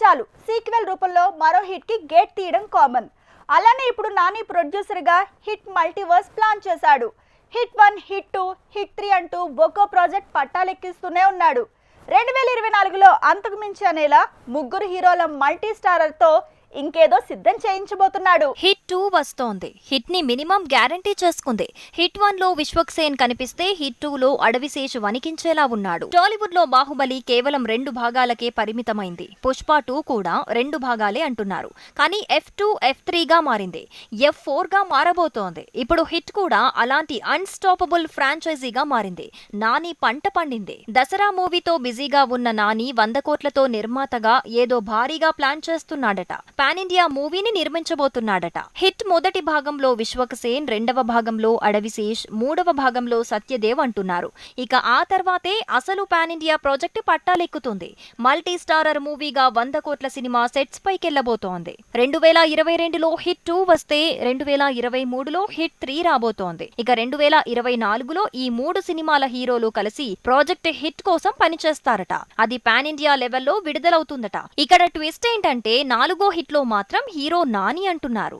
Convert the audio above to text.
చాలు. సీక్వెల్ రూపంలో మరో హిట్కి గేట్ తీయడం కామన్. అలానే ఇప్పుడు నాని ప్రొడ్యూసర్గా హిట్ మల్టీవర్స్ ప్లాన్ చేశాడు. Hit one hit two hit three అంటూ ఒక్కో ప్రాజెక్ట్ పట్టాలెక్కిస్తూనే ఉన్నాడు. రెండు వేల ఇరవై నాలుగులో అంతకు మించి అనేలా ముగ్గురు హీరోల మల్టీ స్టారర్తో ఇంకేదో సిద్ధం చేయించబోతున్నాడు. హిట్ టూ వస్తోంది. హిట్ని మినిమం గ్యారంటీ చేసుకుంది. హిట్ వన్లో విశ్వక్ సేన్ కనిపిస్తే హిట్ టూ లో అడవిశేష్ వణికించేలా ఉన్నాడు. టాలీవుడ్లో బాహుబలి కేవలం రెండు భాగాలకే పరిమితమైంది. పుష్ప టూ కూడా రెండు భాగాలే అంటున్నారు. కానీ ఎఫ్ టూ ఎఫ్ త్రీగా మారింది. ఎఫ్ ఫోర్గా మారబోతోంది. ఇప్పుడు హిట్ కూడా అలాంటి అన్స్టాపబుల్ ఫ్రాంచైజీగా మారింది. నాని పంట పండింది. దసరా మూవీతో బిజీగా ఉన్న నాని వంద కోట్లతో నిర్మాతగా ఏదో భారీగా ప్లాన్ చేస్తున్నాడట. పాన్ ఇండియా మూవీని నిర్మించబోతున్నాడట. హిట్ మొదటి భాగంలో విశ్వక్ సేన్ రెండవ భాగంలో అడవిశేష్ మూడవ భాగంలో సత్యదేవ్ అంటున్నారు. ఇక ఆ తర్వాతే అసలు పాన్ ఇండియా ప్రాజెక్టు పట్టాలెక్కుతుంది. మల్టీ స్టారర్ మూవీగా వంద కోట్ల సినిమా సెట్స్ పైకెళ్ళబోతోంది రెండు వేల ఇరవై రెండులో హిట్ టూ వస్తే రెండు వేల ఇరవై మూడులో హిట్ త్రీ రాబోతోంది. ఇక రెండు వేల ఇరవై నాలుగులో ఈ మూడు సినిమాల హీరోలు కలిసి ప్రాజెక్ట్ హిట్ కోసం పనిచేస్తారట. అది పాన్ ఇండియా లెవెల్లో విడుదలవుతుందట. ఇక్కడ ట్విస్ట్ ఏంటంటే నాలుగో హిట్ లో మాత్రం హీరో నాని అంటున్నారు.